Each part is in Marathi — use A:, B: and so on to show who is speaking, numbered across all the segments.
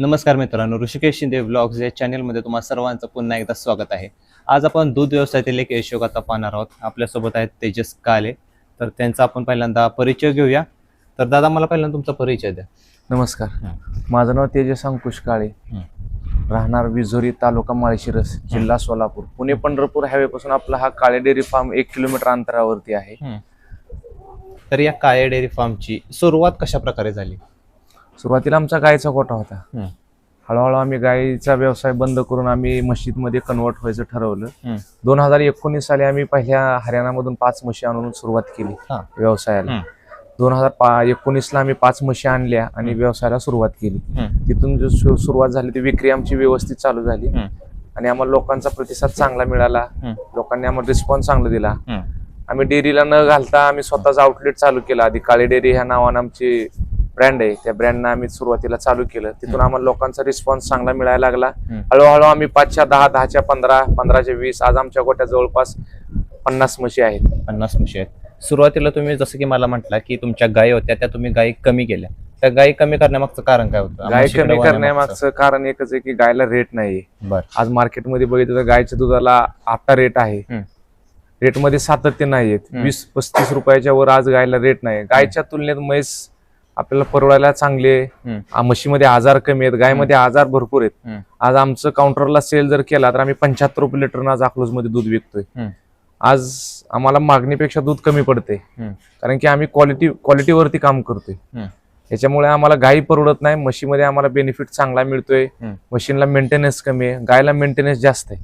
A: नमस्कार मित्रांनो ऋषिकेश शिंदे ब्लॉग्स या चॅनलमध्ये तुम्हा सर्वांचं पुन्हा एकदा स्वागत आहे. आज आपण दूध व्यवसायातील एक यशोग आता पाहणार आहोत. आपल्यासोबत आहेत तेजस काले. तर त्यांचा आपण पहिल्यांदा परिचय घेऊया. तर दादा मला पहिल्यांदा तुमचा परिचय द्या.
B: नमस्कार. माझं नाव तेजस अंकुश काळे. राहणार विझोरी तालुका माळशिरस जिल्हा सोलापूर. पुणे पंढरपूर हायवे पासून आपला हा काळे डेअरी फार्म एक किलोमीटर अंतरावरती आहे.
A: तर या काळे डेअरी फार्मची सुरुवात कशा प्रकारे झाली?
B: सुरुवातीला आमचा गायचा गोठा होता. हळूहळू आम्ही गायीचा व्यवसाय बंद करून आम्ही मशीदमध्ये कन्वर्ट व्हायचं ठरवलं. दोन हजार एकोणीस साली आम्ही पहिल्या हरियाणामधून पाच म्हशी आणून सुरुवात केली. व्यवसायाला. दोन हजार पा एकोणीसला आम्ही पाच म्हशी आणल्या आणि व्यवसायाला सुरुवात केली. तिथून जो सुरुवात झाली ती विक्री आमची व्यवस्थित चालू झाली. आणि आम्हाला लोकांचा प्रतिसाद चांगला मिळाला. लोकांनी आम्हाला रिस्पॉन्स चांगला दिला. आम्ही डेअरीला न घालता आम्ही स्वतःचा आउटलेट चालू केला. आधी काळे डेअरी ह्या नावानं आमची ब्रँड आहे. त्या ब्रँडनं आम्ही सुरुवातीला चालू केलं. तिथून आम्हाला लोकांचा रिस्पॉन्स चांगला मिळायला लागला. हळूहळू आम्ही पाचच्या दहा दहाच्या पंधरा पंधराच्या वीस आज आमच्या गोट्या जवळपास पन्नास म्हशी आहेत.
A: पन्नास म्हशी आहेत. सुरुवातीला तुम्ही जसं की मला म्हटलं की तुमच्या गायी होत्या त्या तुम्ही गायी कमी केल्या. त्या गायी कमी करण्यामागचं कारण काय होतं?
B: गाय कमी? करण्यामागचं कारण एकच आहे की गायला रेट नाही आज मार्केटमध्ये बघितलं तर गायच्या दुधाला आता रेट आहे. रेटमध्ये सातत्य नाहीयेत.
A: हं.
B: वीस पस्तीस रुपयाच्या वर आज गायला रेट नाही गायच्या तुलनेत म्हैस आपल्याला परवडायला चांगले म्हशीमध्ये आजार कमी आहेत गायमध्ये आजार भरपूर आहेत. आज आमचं काउंटरला सेल जर केला तर आम्ही पंच्याहत्तर रुपये लिटर आज अकलूजमध्ये दूध विकतोय. आज आम्हाला मागणीपेक्षा दूध कमी पडते. कारण की आम्ही क्वालिटी क्वालिटीवरती काम करतोय. याच्यामुळे आम्हाला गायी परवडत नाही म्हशीमध्ये आम्हाला बेनिफिट चांगला मिळतोय. मशीनला मेंटेनन्स कमी आहे गायला मेंटेनन्स जास्त आहे.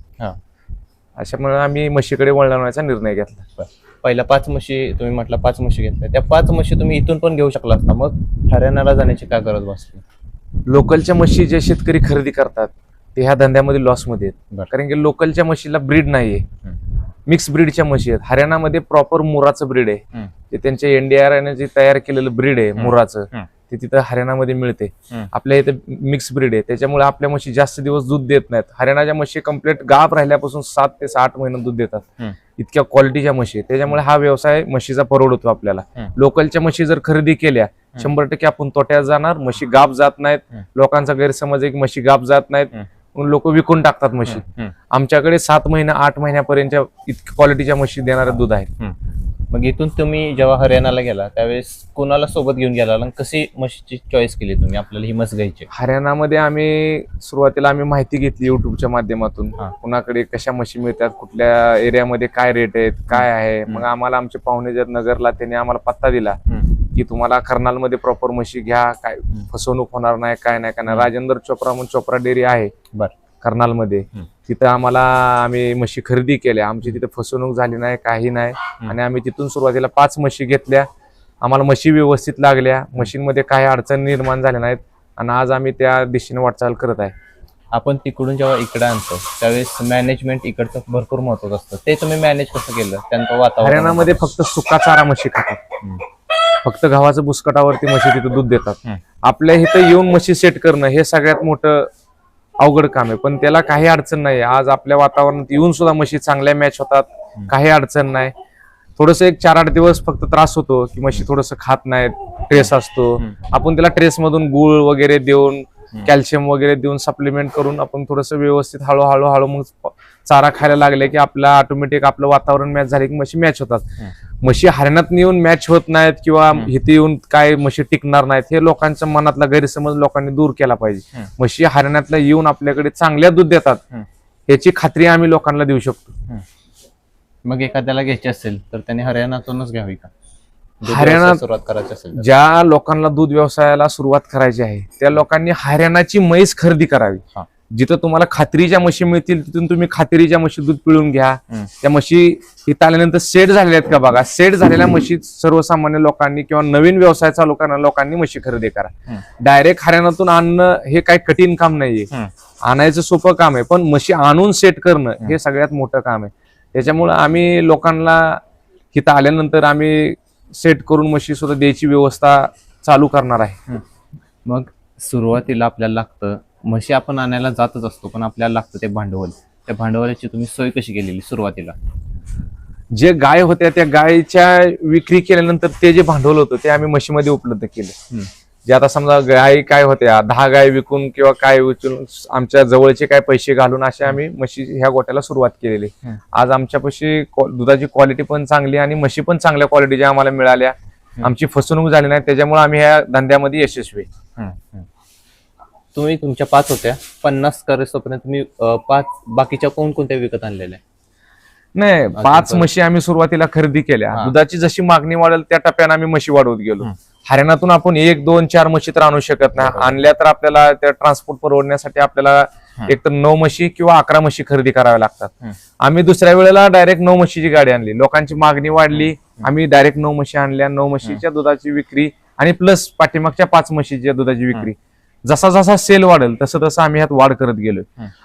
B: अशामुळे आम्ही म्हशीकडे वळवण्याचा निर्णय घेतला.
A: पहिल्या पाच म्हशी तुम्ही म्हटलं पाच म्हशी घेतल्या. त्या पाच म्हशी तुम्ही इथून पण घेऊ शकला असता मग हरियाणाला जाण्याची काय गरज भासली
B: लोकलच्या म्हशी जे शेतकरी खरेदी करतात ते ह्या धंद्यामध्ये लॉसमध्ये आहेत. कारण की लोकलच्या म्हशीला ब्रीड नाहीये. मिक्स ब्रीडच्या म्हशी आहेत. हरियाणामध्ये प्रॉपर मुराचं ब्रीड आहे. ते त्यांच्या एनडीआर जे तयार केलेलं ब्रीड आहे. मुराचं. ते तिथं हरियाणामध्ये मिळते. आपल्या इथे मिक्स ब्रीड आहे. त्याच्यामुळे आपल्या म्हशी जास्त दिवस दूध देत नाहीत. हरियाणाच्या म्हशी कंप्लीट गाप राहिल्यापासून सात ते आठ महिने दूध देतात. इतक्या क्वालिटीच्या म्हशी. त्याच्यामुळे हा व्यवसाय म्हशीचा परवडतो आपल्याला. लोकलच्या म्हशी जर खरेदी केल्या शंभर टक्के आपण तोट्यात जाणार. म्हशी गाप जात नाहीत. लोकांचा गैरसमज आहे की म्हशी गाप जात नाहीत. लोक विकून टाकतात म्हशी. आमच्याकडे सात महिना आठ महिन्यापर्यंतच्या इतक्या क्वालिटीच्या म्हशी देणारे दूध आहेत.
A: मग इथून तुम्ही जेव्हा हरियाणाला गेला त्यावेळेस कोणाला सोबत घेऊन गेला आणि कशी म्हशीची चॉईस केली तुम्ही आपल्याला ही म्हस घ्यायची
B: हरियाणामध्ये आम्ही सुरुवातीला आम्ही माहिती घेतली युट्यूबच्या माध्यमातून
A: हा.
B: कुणाकडे कशा म्हशी मिळतात कुठल्या एरियामध्ये काय रेट आहेत काय आहे. मग आम्हाला आमचे पाहुणे जर नगरला त्यांनी आम्हाला पत्ता दिला की तुम्हाला कर्नालमध्ये प्रॉपर म्हशी घ्या काय फसवणूक होणार नाही काय नाही काय नाही. राजेंद्र चोप्रा म्हणून चोप्रा डेअरी आहे
A: बर.
B: कर्नालमध्ये. तिथं आम्हाला आम्ही म्हशी खरेदी केल्या. आमची तिथे फसवणूक झाली नाही काही नाही. आणि आम्ही तिथून सुरुवातीला पाच म्हशी घेतल्या. आम्हाला म्हशी व्यवस्थित लागल्या. मशीनमध्ये काही अडचणी निर्माण झाल्या नाहीत. आणि आज आम्ही त्या दिशेने वाटचाल करत आहे.
A: आपण तिकडून जेव्हा इकडे आणतो त्यावेळेस मॅनेजमेंट इकडचं भरपूर महत्वाचं असतं. ते तुम्ही मॅनेज कसं केलं? त्यांचं वातावरण?
B: हरियाणामध्ये फक्त सुका चारा म्हशी खातात. फक्त गव्हाचं बुसकटावरती म्हशी तिथं दूध देतात. आपल्या इथं येऊन म्हशी सेट करणं हे सगळ्यात मोठं अवघड काम आहे. पण त्याला काही अडचण नाही. आज आपल्या वातावरणात येऊन सुद्धा म्हशी चांगल्या मॅच होतात. काही अडचण नाही. थोडस एक चार आठ दिवस फक्त त्रास होतो की म्हशी थोडस खात नाहीत ट्रेस असतो. आपण त्याला ट्रेस मधून गुळ वगैरे देऊन. कॅल्शियम वगैरे देऊन सप्लिमेंट करून आपण थोडस व्यवस्थित हळूहळू हळू मग चारा खायला लागले की आपला ऑटोमॅटिक आपलं वातावरण मॅच झाले की म्हशी मॅच होतात. म्हशी हरियाणात येऊन मॅच होत नाहीत किंवा. इथे येऊन काय म्हशी टिकणार नाहीत हे लोकांच्या मनातला गैरसमज लोकांनी दूर केला पाहिजे. म्हशी हरियाणातल्या येऊन आपल्याकडे चांगल्या दूध देतात. याची खात्री आम्ही लोकांना देऊ शकतो
A: मग एखाद्याला घ्यायची असेल तर त्याने हरियाणातूनच घ्यावी का
B: हरियाणा-
A: सुरुवात करायची असेल.
B: ज्या लोकांना दूध व्यवसायाला सुरुवात करायची आहे त्या लोकांनी हरियाणाची म्हैस खरेदी करावी. जिथं तुम्हाला खात्रीच्या म्हशी मिळतील तिथून तुम्ही खात्रीच्या म्हशी दूध पिळून घ्या. त्या म्हशी इथं आल्यानंतर सेट झालेल्या आहेत का बघा सेट झालेल्या म्हशी सर्वसामान्य लोकांनी किंवा नवीन व्यवसाय चालू करणाऱ्या लोकांनी म्हशी खरेदी करा. डायरेक्ट हरियाणातून आणणं हे काही कठीण काम नाहीये. आणायचं सोपं काम आहे पण म्हशी आणून सेट करणं. हे सगळ्यात मोठं काम आहे त्याच्यामुळं आम्ही लोकांना इथं आल्यानंतर आम्ही सेट करून म्हशी सुद्धा द्यायची व्यवस्था चालू करणार आहे
A: मग सुरुवातीला आपल्याला लागतं म्हशी आपण आणायला जातच असतो पण आपल्याला लागतं ते भांडवल. त्या भांडवलाची तुम्ही सोय कशी केलेली सुरुवातीला?
B: जे गाय होत्या त्या गायच्या विक्री केल्यानंतर ते जे भांडवल होतं ते आम्ही म्हशीमध्ये उपलब्ध केलं. जे आता समजा गाय काय होत्या दहा गाय विकून किंवा काय विकून आमच्या जवळचे काय पैसे घालून असे आम्ही म्हशी ह्या गोट्याला सुरुवात केलेली. आज आमच्यापाशी दुधाची क्वालिटी पण चांगली आणि म्हशी पण चांगल्या क्वालिटीच्या आम्हाला मिळाल्या. आमची फसवणूक झाली नाही त्याच्यामुळे आम्ही ह्या धंद्यामध्ये यशस्वी.
A: तुम्ही तुमच्या पाच होत्या. पन्नास करेस्तोपर्यंत तुम्ही अं, पाच बाकीच्या कोणकोणत्या विकत आणलेल्या
B: नाही पाच
A: बरं.
B: म्हशी आम्ही सुरुवातीला खरेदी केल्या.
A: हा.
B: दुधाची जशी मागणी वाढेल त्या टप्प्याने आम्ही म्हशी वाढवत गेलो. हरियाणातून आपण एक दोन चार म्हशी तर आणू शकत नाही.
A: बरोबर.
B: आणल्या तर आपल्याला त्या ट्रान्सपोर्ट परवडण्यासाठी आपल्याला. एक तर नऊ म्हशी किंवा अकरा म्हशी खरेदी कराव्या लागतात. आम्ही दुसऱ्या वेळेला डायरेक्ट नऊ म्हशीची गाडी आणली. लोकांची मागणी वाढली. आम्ही डायरेक्ट नऊ म्हशी आणल्या. नऊ म्हशीच्या दुधाची विक्री आणि प्लस पाठीमागच्या पाच म्हशीच्या दुधाची विक्री. जसा जसा सेल वाढेल तसं तसं आम्ही ह्यात वाढ करत गेलो.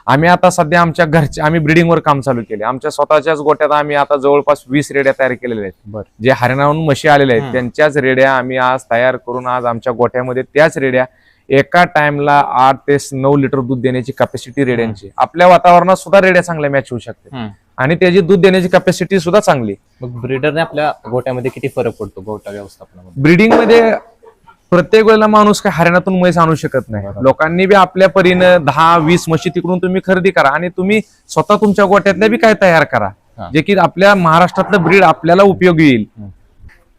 B: आम्ही आता सध्या आमच्या घरच्या आम्ही ब्रिडिंगवर काम चालू केले आमच्या स्वतःच्याच गोट्यात आम्ही आता जवळपास वीस रेड्या तयार केलेल्या आहेत. जे हरियाणाहून म्हशी आलेल्या आहेत. त्यांच्याच रेड्या आम्ही आज तयार करून आज आमच्या गोठ्यामध्ये त्याच रेड्या एका टाइमला आठ ते नऊ लिटर दूध देण्याची कॅपॅसिटी रेड्यांची. आपल्या वातावरणात सुद्धा रेड्या चांगल्या मॅच होऊ शकते आणि त्याची दूध देण्याची कॅपॅसिटी सुद्धा चांगली.
A: मग ब्रीडरने आपल्या गोट्यामध्ये किती फरक पडतो गोटा व्यवस्थापनामध्ये?
B: ब्रिडिंगमध्ये प्रत्येक वेळेला माणूस काय हरियाणातून म्हैस आणू शकत नाही. लोकांनी बी आपल्या परीनं दहा वीस म्हशी तिकडून तुम्ही खरेदी करा आणि तुम्ही स्वतः तुमच्या गोट्यातल्या बी काय तयार करा. जे की आपल्या महाराष्ट्रातलं ब्रीड आपल्याला उपयोगी येईल.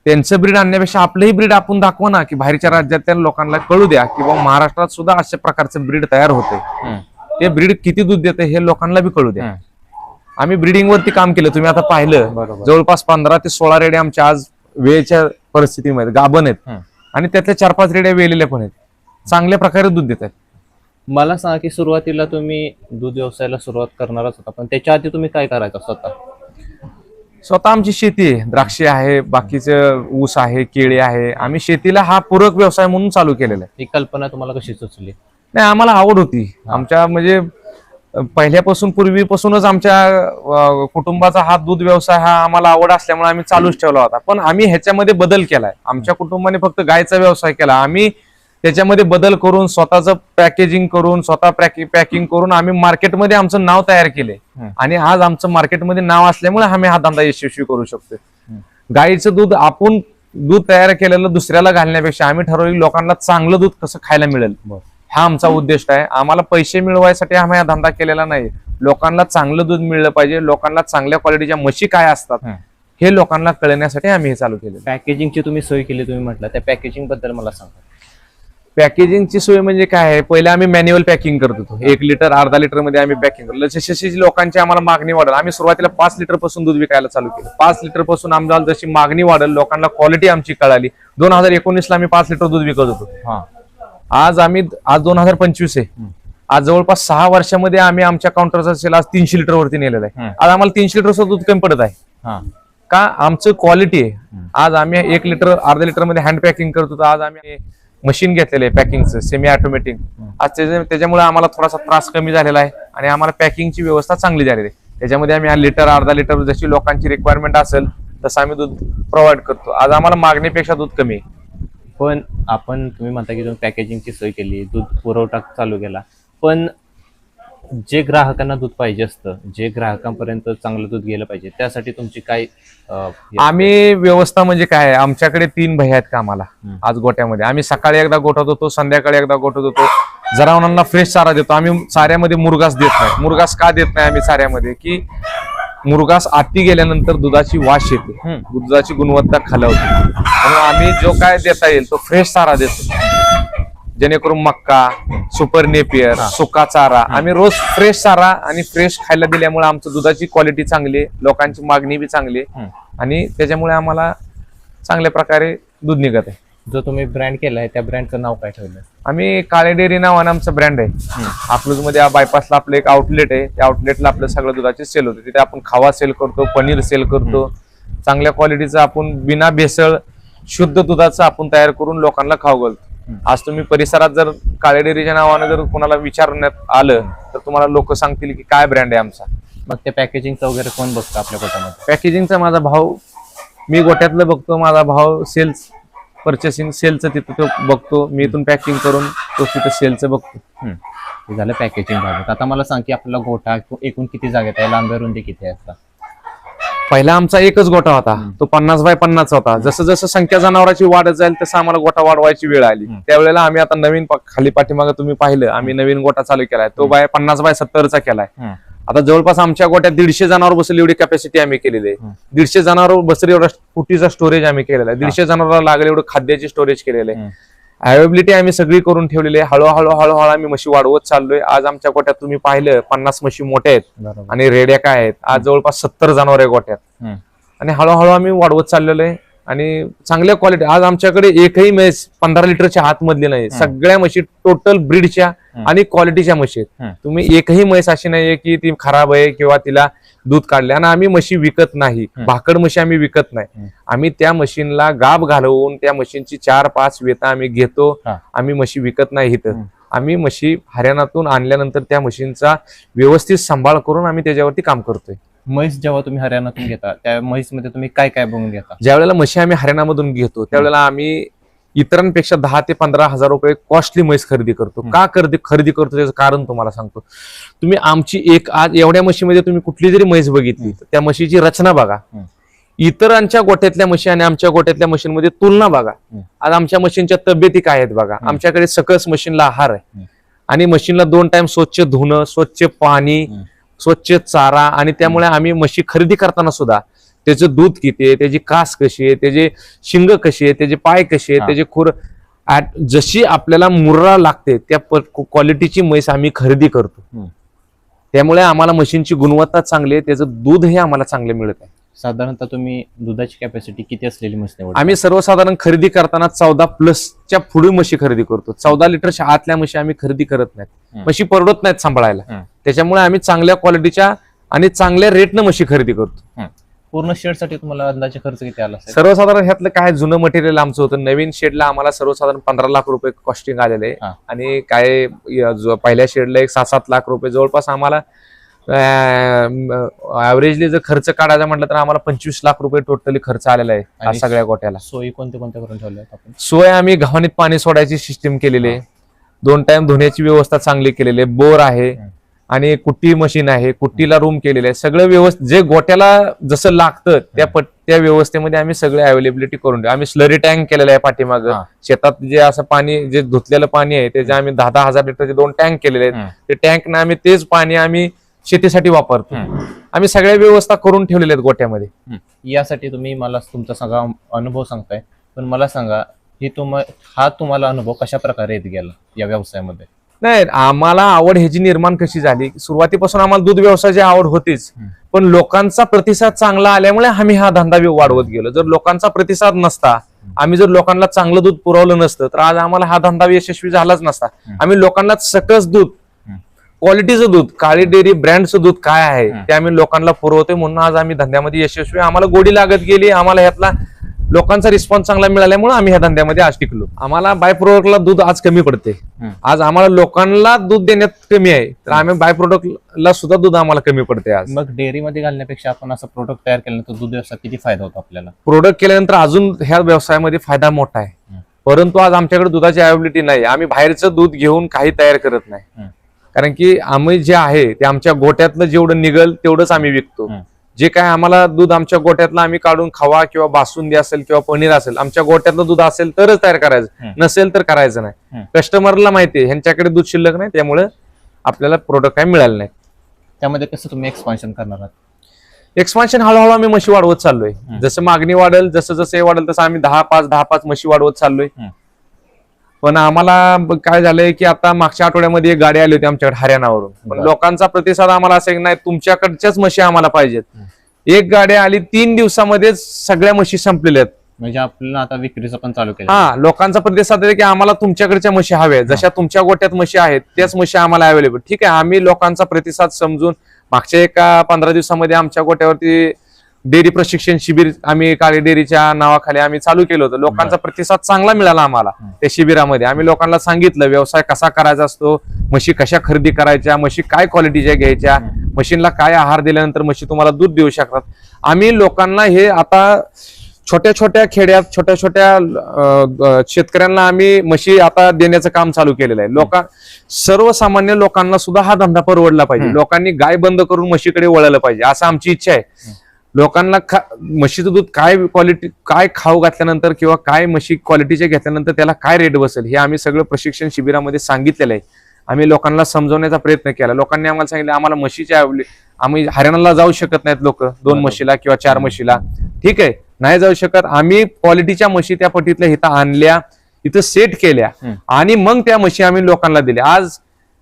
B: त्यांचं ब्रीड आणण्यापेक्षा आपलंही ब्रीड आपण दाखवा ना की बाहेरच्या राज्यातल्या लोकांना कळू द्या की बाबा महाराष्ट्रात सुद्धा अशा प्रकारचं ब्रीड तयार होते. ते ब्रीड किती दूध देते हे लोकांना बी कळू द्या. आम्ही ब्रीडिंग वरती काम केलं तुम्ही आता पाहिलं. जवळपास पंधरा ते सोळा रेड्या आमच्या आज वेळेच्या परिस्थितीमध्ये गाभण आहेत. आणि त्यातल्या चार पाच रेड्या वेलेल्या पण आहेत. चांगल्या प्रकारे दूध देत आहेत.
A: मला सांगा की सुरुवातीला तुम्ही दूध व्यवसायाला सुरुवात करणारच होता पण त्याच्या आधी तुम्ही काय करायचं स्वतः?
B: स्वतः आमची शेती आहे द्राक्षे आहे बाकीचं ऊस आहे केळी आहे. आम्ही शेतीला हा पूरक व्यवसाय म्हणून चालू केलेला आहे.
A: ही कल्पना तुम्हाला कशी सुचली?
B: नाही आम्हाला आवड होती. आमच्या म्हणजे पहिल्यापासून पूर्वीपासूनच आमच्या कुटुंबाचा हा दूध व्यवसाय हा आम्हाला आवड असल्यामुळे आम्ही चालूच ठेवला होता. पण आम्ही ह्याच्यामध्ये बदल केलाय. आमच्या कुटुंबाने फक्त गायचा व्यवसाय केला. आम्ही त्याच्यामध्ये बदल करून स्वतःचं पॅकेजिंग करून स्वतः पॅकिंग करून आम्ही मार्केटमध्ये आमचं नाव तयार केले. आणि आज आमचं मार्केटमध्ये नाव असल्यामुळे आम्ही हा धंदा यशस्वी करू शकतो. गाईचं दूध आपण दूध तयार केलेलं दुसऱ्याला घालण्यापेक्षा आम्ही ठरवलं लोकांना चांगलं दूध कसं खायला मिळेल. हा आमचा उद्देश आहे. आम्हाला पैसे मिळवायसाठी आम्ही हा धंदा केलेला नाही लोकांना चांगलं दूध मिळलं पाहिजे. लोकांना चांगल्या क्वालिटीच्या म्हशी काय असतात. हे. लोकांना कळण्यासाठी आम्ही हे चालू केलं
A: पॅकेजिंगची तुम्ही सोय केली तुम्ही म्हटलं. त्या पॅकेजिंगबद्दल मला सांगा.
B: पॅकेजिंगची सोय म्हणजे काय आहे? पहिले आम्ही मॅन्युअल पॅकिंग करत होतो. एक लिटर अर्धा लिटरमध्ये आम्ही पॅकिंग करतो जशी जशी लोकांची आम्हाला मागणी वाढेल आम्ही सुरुवातीला पाच लिटरपासून दूध विकायला चालू केलं. पाच लिटरपासून आम्हाला जशी मागणी वाढेल लोकांना क्वालिटी आमची कळाली. दोन हजार एकोणीसला आम्ही पाच लिटर दूध विकत होतो.
A: हा.
B: आज आम्ही आज दोन हजार पंचवीस आहे. आज जवळपास सहा वर्षामध्ये आम्ही आमच्या काउंटरचा सेल आज तीनशे लिटर वरती नेलेला आहे. आज आम्हाला तीनशे लिटर सुद्धा दूध कमी पडत आहे. का आमचं क्वालिटी आहे. आज आम्ही एक लिटर अर्धा लिटरमध्ये हँड पॅकिंग करतो आज आम्ही मशीन घेतलेलं आहे पॅकिंगचं सेमी ऑटोमॅटिक आज त्याच्या- त्याच्यामुळे आम्हाला थोडासा त्रास कमी झालेला आहे आणि आम्हाला पॅकिंगची व्यवस्था चांगली झालेली आहे. त्याच्यामध्ये आम्ही लिटर अर्धा लिटर जशी लोकांची रिक्वायरमेंट असेल तसं आम्ही दूध प्रोव्हाइड करतो. आज आम्हाला मागणीपेक्षा दूध कमी आहे.
A: पण आपण तुम्ही म्हणता की तुम्ही पॅकेजिंगची सोय केली दूध पुरवठा चालू केला. पण जे ग्राहकांना दूध पाहिजे असतं जे ग्राहकांपर्यंत चांगलं दूध गेलं पाहिजे त्यासाठी तुमची काय अं, हे-
B: आम्ही व्यवस्था म्हणजे काय आहे, आमच्याकडे तीन भैया आहेत कामाला
A: हम्म.
B: आज गोट्यामध्ये. आम्ही सकाळी एकदा गोठवत होतो संध्याकाळी एकदा गोठवत होतो. जनावरांना फ्रेश चारा देतो. आम्ही चाऱ्यामध्ये मुरगास देत नाही. मुरगास का देत नाही आम्ही चाऱ्यामध्ये की मुरगास आती गेल्यानंतर दुधाची वास येते. दुधाची गुणवत्ता खालावते. म्हणून आम्ही जो काय देता येईल तो फ्रेश चारा देतो. जेणेकरून मक्का सुपर नेपियर सुका चारा आम्ही रोज फ्रेश चारा आणि फ्रेश खायला दिल्यामुळे आमचं दुधाची क्वालिटी चांगली आहे. लोकांची मागणी बी चांगली. आणि त्याच्यामुळे आम्हाला चांगल्या प्रकारे दूध निघत आहे.
A: जो तुम्ही ब्रँड केलाय त्या ब्रँडचं नाव काय ठेवलं
B: आम्ही काळे डेअरी नावानं आमचं ब्रँड आहे. अकलूजमध्ये बायपासला आपलं एक आउटलेट आहे. त्या आउटलेटला आपलं सगळं दुधाचे सेल होते. तिथे आपण खावा सेल करतो पनीर सेल करतो. चांगल्या क्वालिटीचं आपण बिना भेसळ शुद्ध दुधाचं आपण तयार करून लोकांना खाऊ घालतो. आज तुम्ही परिसरात जर काळे डेअरीच्या नावानं जर कोणाला विचारण्यात आलं तर तुम्हाला लोक सांगतील की काय ब्रँड आहे आमचा.
A: मग त्या पॅकेजिंगचं वगैरे कोण बघतं आपल्या पोटामध्ये?
B: पॅकेजिंगचा माझा भाव मी गोट्यातलं बघतो माझा भाव सेल्स परचेसिंग सेलचं तिथं तो बघतो. मी इथून पॅकिंग करून तो तिथं सेलचं बघतो.
A: हे झालं पॅकेजिंग बाबत आता मला सांग की आपला गोठा एकूण किती जागेत आहे लांबी रुंदी किती आहे आता?
B: पहिला आमचा एकच गोटा होता. तो पन्नास बाय पन्नास होता. जसं जसं संख्या जनावरांची वाढत जाईल तसं आम्हाला गोटा वाढवायची वेळ आली. त्यावेळेला आम्ही आता नवीन खाली पाठीमागे तुम्ही पाहिलं. आम्ही नवीन गोटा चालू केलाय. तो बाय पन्नास बाय सत्तरचा केलाय. आता जवळपास आमच्या गोट्यात दीडशे जनावर बसली एवढी कॅपॅसिटी आम्ही केलेली आहे. दीडशे जनावर बसली एवढा फुटीचा स्टोरेज आम्ही केलेला आहे. दीडशे जनावरांना लागेल एवढं खाद्याची स्टोरेज केलेलं आहे. अवेबिलिटी आम्ही सगळी करून ठेवलेली आहे. हळूहळू हळूहळू आम्ही म्हशी वाढवत चाललोय. आज आमच्या गोट्यात तुम्ही पाहिलं पन्नास म्हशी मोठ्या आहेत आणि रेड्या काय आहेत. आज जवळपास सत्तर जनावर आहे गोट्यात. आणि हळूहळू आम्ही वाढवत चाललेलो आहे. आणि चांगल्या क्वालिटी आज आमच्याकडे एकही म्हैस पंधरा लिटरच्या आतमधली नाही सगळ्या म्हशी टोटल ब्रीडच्या. आणि क्वालिटीच्या म्हशी आहेत. तुम्ही एकही म्हैस अशी नाहीये की ती खराब आहे किंवा तिला दूध काढले आणि आम्ही म्हशी विकत नाही. भाकड म्हशी आम्ही विकत नाही. आम्ही त्या मशीनला गाब घालवून त्या मशीनची चार पाच वेता आम्ही घेतो. आम्ही म्हशी विकत नाही इथं. आम्ही म्हशी हरियाणातून आणल्यानंतर त्या मशीनचा व्यवस्थित सांभाळ करून आम्ही त्याच्यावरती काम करतोय
A: म्हैस जेव्हा तुम्ही हरियाणातून घेता त्या म्हैसमध्ये तुम्ही काय काय बघून घेता
B: ज्या वेळेला म्हशी आम्ही हरियाणामधून घेतो त्यावेळेला आम्ही इतरांपेक्षा दहा ते पंधरा हजार रुपये कॉस्टली म्हैस खरेदी करतो. का खरेदी खरेदी करतो त्याचं कारण तुम्हाला सांगतो तुम्ही आमची एक आज एवढ्या म्हशीमध्ये तुम्ही कुठली जरी म्हैस बघितली तर त्या म्हशीची रचना बघा. इतरांच्या गोठ्यातल्या म्हशी आणि आमच्या गोठ्यातल्या म्हशींमध्ये तुलना बघा. आज आमच्या मशीनच्या तब्येती काय आहेत बघा. आमच्याकडे सकस मशीनला आहार आहे. आणि मशीनला दोन टाइम स्वच्छ धुणं स्वच्छ पाणी. स्वच्छ चारा आणि त्यामुळे आम्ही म्हशी खरेदी करताना सुद्धा त्याचं दूध किती आहे त्याची कास कशी आहे त्याचे शिंग कशी आहे त्याचे पाय कसे
A: हा.
B: आहेत त्याचे खुर जशी आपल्याला मुर्रा लागते त्या क्वालिटीची म्हैस आम्ही खरेदी करतो. त्यामुळे आम्हाला म्हशींची गुणवत्ता चांगली आहे त्याचं दूध हे आम्हाला चांगलं मिळत आहे
A: साधारणतः तुम्ही दुधाची कॅपॅसिटी किती असलेली निवडता
B: आम्ही सर्वसाधारण खरेदी करताना चौदा प्लसच्या पुढे म्हशी खरेदी करतो चौदा लिटरच्या आतल्या म्हशी आम्ही खरेदी करत नाहीत. म्हशी परवडत नाहीत सांभाळायला. त्याच्यामुळे आम्ही चांगल्या क्वालिटीच्या आणि चांगल्या रेटनं म्हशी खरेदी करतो.
A: पूर्ण शेडसाठी तुम्हाला अंदाजे खर्च किती आला
B: सर्वसाधारण ह्यातलं काय जुनं मटेरियल आमचं होतं. नवीन शेडला आम्हाला सर्वसाधारण पंधरा लाख रुपये कॉस्टिंग आलेलं. आहे. आणि काय पहिल्या शेडला एक सात सात लाख रुपये जवळपास आम्हाला ऍव्हरेजली जर खर्च काढायचा म्हटलं तर आम्हाला पंचवीस लाख रुपये टोटली खर्च आलेला आहे सगळ्या गोट्याला.
A: सोयी कोणत्या कोणत्या करून ठेवल्या आपण?
B: सोय आम्ही गव्हाणीत पाणी सोडायची सिस्टीम केलेली आहे. दोन टाइम धुण्याची व्यवस्था चांगली केलेली आहे. बोर आहे. आणि कुट्टी मशीन आहे कुट्टीला रूम केलेले आहे. सगळं व्यवस्थित जे गोट्याला जसं लागतं त्या पट त्या व्यवस्थेमध्ये आम्ही सगळे अवेलेबिलिटी करून देऊ. आम्ही स्लरी टँक केलेला आहे पाठीमागं. शेतात जे असं पाणी जे धुतलेलं पाणी आहे त्याचे आम्ही दहा दहा हजार लिटरचे दोन टँक केलेले आहेत. ते टँकनं आम्ही तेच पाणी आम्ही शेतीसाठी वापरतो. आम्ही सगळ्या व्यवस्था करून ठेवलेल्या आहेत गोट्यामध्ये.
A: यासाठी तुम्ही मला तुमचा सगळा अनुभव सांगताय. पण मला सांगा ही तुम हा तुम्हाला अनुभव कशा प्रकारे येत गेला या व्यवसायामध्ये?
B: नाही आम्हाला आवड ह्याची निर्माण कशी झाली सुरुवातीपासून आम्हाला दूध व्यवसायाची आवड होतीच. पण लोकांचा प्रतिसाद चांगला आल्यामुळे आम्ही हा धंदा वाढवत गेलो जर लोकांचा प्रतिसाद नसता आम्ही जर लोकांना चांगलं दूध पुरवलं नसतं तर आज आम्हाला हा धंदा यशस्वी झालाच नसता. आम्ही लोकांना सकस दूध. क्वालिटीचं दूध काळी डेअरी ब्रँडचं दूध काय आहे. ते आम्ही लोकांना पुरवतोय म्हणून आज आम्ही धंद्यामध्ये यशस्वी आम्हाला गोडी लागत गेली आम्हाला ह्यातला लोकांचा रिस्पॉन्स चांगला मिळाल्यामुळे आम्ही ह्या धंद्यामध्ये आज टिकलो. आम्हाला बाय प्रोडक्टला दूध आज कमी पडते. आज आम्हाला लोकांना दूध देण्यात कमी आहे. तर आम्ही बाय प्रोडक्टला सुद्धा दूध आम्हाला कमी पडते आज.
A: मग डेअरीमध्ये घालण्यापेक्षा आपण असं प्रोडक्ट तयार केल्यानंतर दूध व्यवसाय किती फायदा होतो आपल्याला?
B: प्रोडक्ट केल्यानंतर अजून ह्या व्यवसायामध्ये फायदा मोठा आहे. परंतु आज आमच्याकडे दुधाची अवेबिलिटी नाही. आम्ही बाहेरचं दूध घेऊन काही तयार करत नाही. कारण की आम्ही जे आहे ते आमच्या गोट्यातलं जेवढं निघल तेवढंच आम्ही विकतो. जे काय आम्हाला दूध आमच्या गोट्यातलं आम्ही काढून खावा किंवा बासुंदी असेल किंवा पनीर असेल आमच्या गोट्यातलं दूध असेल तरच तयार करायचं. नसेल तर करायचं नाही. कस्टमरला माहिती ह्यांच्याकडे दूध शिल्लक नाही त्यामुळे आपल्याला प्रोडक्ट काही मिळालं नाही
A: त्यामध्ये कसं तुम्ही एक्सपान्शन करणार आहात
B: एक्सपान्शन हळूहळू आम्ही म्हशी वाढवत चाललोय. जसं मागणी वाढेल जसं जसं हे वाढेल तसं आम्ही दहा पाच दहा पाच म्हशी वाढवत चाललोय. पण आम्हाला काय झालंय की आता मागच्या आठवड्यामध्ये एक गाडी आली होती आमच्याकडे हरियाणावरून. पण. लोकांचा प्रतिसाद आम्हाला असं नाही तुमच्याकडच्याच म्हशी आम्हाला पाहिजेत. एक गाडी आली तीन दिवसामध्ये सगळ्या म्हशी संपलेल्या आहेत.
A: म्हणजे आपल्याला आता विक्रीचं पण चालू केलं.
B: हा लोकांचा प्रतिसाद आहे की आम्हाला तुमच्याकडच्या म्हशी हव्या जशा तुमच्या गोट्यात म्हशी आहेत त्याच म्हशी आम्हाला अवेलेबल ठीक आहे आम्ही लोकांचा प्रतिसाद समजून मागच्या एका पंधरा दिवसामध्ये आमच्या गोट्यावरती डेअरी प्रशिक्षण शिबिर आम्ही काळी डेअरीच्या नावाखाली आम्ही चालू केलं होतं. लोकांचा प्रतिसाद चांगला मिळाला आम्हाला. त्या शिबिरामध्ये. आम्ही लोकांना सांगितलं व्यवसाय कसा करायचा असतो म्हशी कशा खरेदी करायच्या म्हशी काय क्वालिटीच्या घ्यायच्या. म्हशींना काय आहार दिल्यानंतर म्हशी तुम्हाला दूध देऊ शकतात. आम्ही लोकांना हे आता छोट्या छोट्या खेड्यात छोट्या छोट्या शेतकऱ्यांना आम्ही म्हशी आता देण्याचं काम चालू केलेलं आहे. लोक सर्वसामान्य लोकांना सुद्धा हा धंदा परवडला पाहिजे. लोकांनी गाय बंद करून म्हशीकडे वळायला पाहिजे. असं आमची इच्छा आहे. लोकांना खा म्हशीचं दूध काय क्वालिटी काय खाऊ घातल्यानंतर किंवा काय म्हशी क्वालिटीचे घेतल्यानंतर त्याला काय रेट बसेल? हे आम्ही सगळं प्रशिक्षण शिबिरामध्ये सांगितलेलं आहे. आम्ही लोकांना समजवण्याचा प्रयत्न केला. लोकांनी आम्हाला सांगितलं आम्हाला म्हशीच्या आम्ही हरियाणाला जाऊ शकत नाहीत लोक. दोन. म्हशीला किंवा चार म्हशीला. ठीक आहे. नाही जाऊ शकत. आम्ही क्वालिटीच्या म्हशी त्या पटीतल्या इथं आणल्या इथं सेट केल्या. आणि मग त्या म्हशी आम्ही लोकांना दिल्या. आज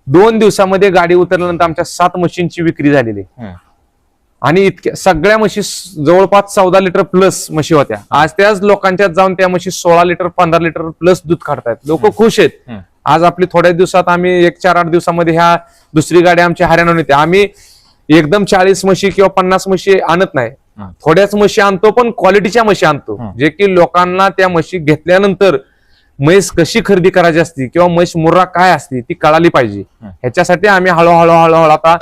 B: दोन दिवसामध्ये गाडी उतरल्यानंतर आमच्या सात म्हशींची विक्री झालेली. आणि इतक्या सगळ्या म्हशी जवळपास चौदा लिटर प्लस म्हशी होत्या. आज त्याच लोकांच्यात जाऊन त्या म्हशी सोळा लिटर पंधरा लिटर प्लस दूध काढतायत. लोक खुश आहेत. आज आपली थोड्या दिवसात आम्ही एक चार आठ दिवसामध्ये ह्या दुसरी गाडी आमची हरियाणा येते. आम्ही एकदम चाळीस म्हशी किंवा पन्नास म्हशी आणत नाही. थोड्याच म्हशी आणतो पण क्वालिटीच्या म्हशी आणतो. जे की लोकांना त्या म्हशी घेतल्यानंतर म्हैस कशी खरेदी करायची असती किंवा म्हैस मुर्रा काय असती ती कळाली पाहिजे. ह्याच्यासाठी आम्ही हळूहळू हळूहळू आता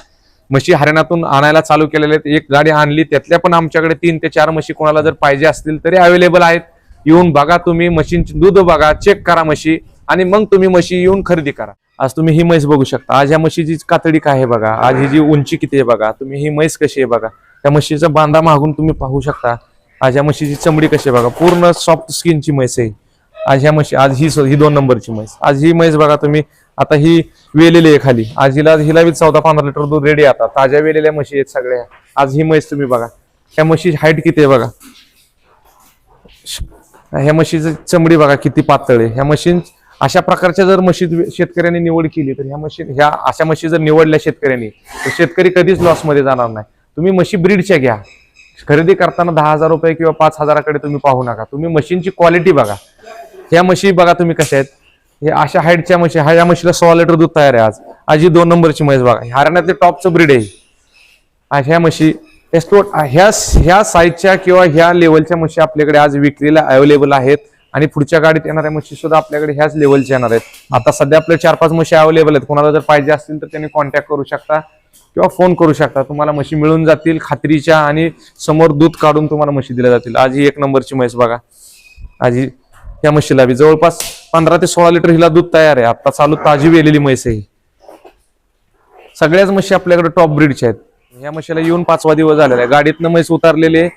B: म्हशी हरियाणातून आणायला चालू केलेले आहेत. एक गाडी आणली त्यातल्या पण आमच्याकडे तीन ते चार म्हशी कोणाला जर पाहिजे असतील तरी अवेलेबल आहेत. येऊन बघा तुम्ही म्हशींची दूध बघा चेक करा म्हशी आणि मग तुम्ही म्हशी येऊन खरेदी करा. आज तुम्ही ही म्हैस बघू शकता. आज ह्या म्हशीची कातडी काय आहे बघा आज ही जी उंची किती आहे बघा तुम्ही ही म्हैस कशी आहे बघा त्या म्हशीचा बांधा मागून तुम्ही पाहू शकता. आज ह्या म्हशीची चमडी कशी आहे बघा पूर्ण सॉफ्ट स्किनची म्हैस आहे. आज ह्या म्हशी आज ही ही दोन नंबरची म्हैस. आज ही म्हैस बघा तुम्ही आता ही वेलेली आहे खाली. आज हिला हिला बी चौदा पंधरा लिटर दूध रेडी आता. ताज्या वेलेल्या म्हशी आहेत सगळ्या. आज ही म्हैस तुम्ही बघा. ह्या म्हशीची हाईट किती आहे बघा? ह्या म्हशीची चमडी बघा किती पातळ आहे. ह्या मशीन अशा प्रकारच्या जर म्हशी शेतकऱ्यांनी निवड केली तर ह्या म्हशी ह्या अशा म्हशी जर निवडल्या शेतकऱ्यांनी तर शेतकरी कधीच लॉसमध्ये जाणार नाही. तुम्ही म्हशी ब्रीडच्या घ्या. खरेदी करताना दहा हजार रुपये किंवा पाच हजाराकडे तुम्ही पाहू नका. तुम्ही मशीनची क्वालिटी बघा. ह्या म्हशी बघा तुम्ही कशा आहेत. हे अशा हाईटच्या म्हशी ह्या म्हशीला सोळा लिटर दूध तयार आहे आज. आज ही दोन नंबरची म्हैस बघा. ह्या हरियाणातले टॉपचं ब्रीड आहे आज ह्या म्हशी एस्टोट ह्या ह्या साईजच्या किंवा ह्या लेवलच्या म्हशी आपल्याकडे आज विक्रीला अवेलेबल आहेत. आणि पुढच्या गाडीत येणाऱ्या म्हशी सुद्धा आपल्याकडे ह्याच लेवलच्या येणार आहेत. आता सध्या आपल्या चार पाच म्हशी अवेलेबल आहेत. कोणाला जर पाहिजे असतील तर त्यांनी कॉन्टॅक्ट करू शकता किंवा फोन करू शकता. तुम्हाला म्हशी मिळून जातील खात्रीच्या आणि समोर दूध काढून तुम्हाला म्हशी दिल्या जातील. आज ही एक नंबरची म्हैस बघा. आज ही या म्हशीला बी. जवळपास पंधरा ते सोळा लिटर हिला दूध तयार आहे. आता चालू ताजी वेलेली म्हैस आहे ही. सगळ्याच म्हशी आपल्याकडे टॉप ब्रीडच्या आहेत. ह्या म्हशीला येऊन पाचवा दिवस झालेला आहे. गाडीतनं म्हैस उतारलेले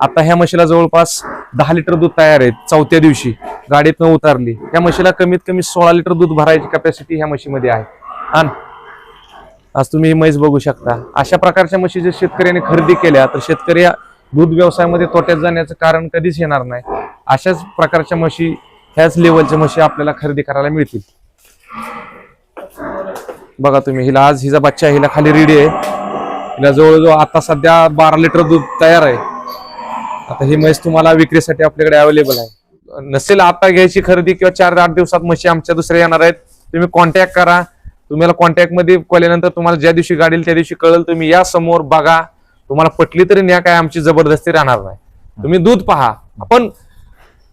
B: आता ह्या म्हशीला जवळपास दहा लिटर दूध तयार आहे. चौथ्या दिवशी गाडीतनं उतरली. या म्हशीला कमीत कमी सोळा लिटर दूध भरायची कॅपॅसिटी ह्या म्हशीमध्ये आहे. आण. आज तुम्ही ही म्हैस बघू शकता. अशा प्रकारच्या म्हशी जर शेतकऱ्यांनी खरेदी केल्या तर शेतकरी या दूध व्यवसायामध्ये तोट्यात जाण्याचं कारण कधीच येणार नाही. अशाच प्रकारच्या म्हशी ह्याच लेवलच्या म्हशी आपल्याला खरेदी करायला मिळतील. बघा तुम्ही हिला आज हिचा बच्चा आहे, हिला खाली रेडी आहे. हिला जवळजवळ आता सध्या बारा लिटर दूध तयार आहे. आता ही म्हैस तुम्हाला विक्रीसाठी आपल्याकडे अवेलेबल आहे. नसेल आता घ्यायची खरेदी किंवा चार आठ दिवसात म्हशी आमच्या दुसऱ्या येणार आहेत. तुम्ही कॉन्टॅक्ट करा. तुम्हाला कॉन्टॅक्टमध्ये कळल्यानंतर तुम्हाला ज्या दिवशी गाडील त्या दिवशी कळेल तुम्ही या समोर बघा. तुम्हाला पटली तरी न्या काय आमची जबरदस्ती राहणार नाही. तुम्ही दूध पहा. आपण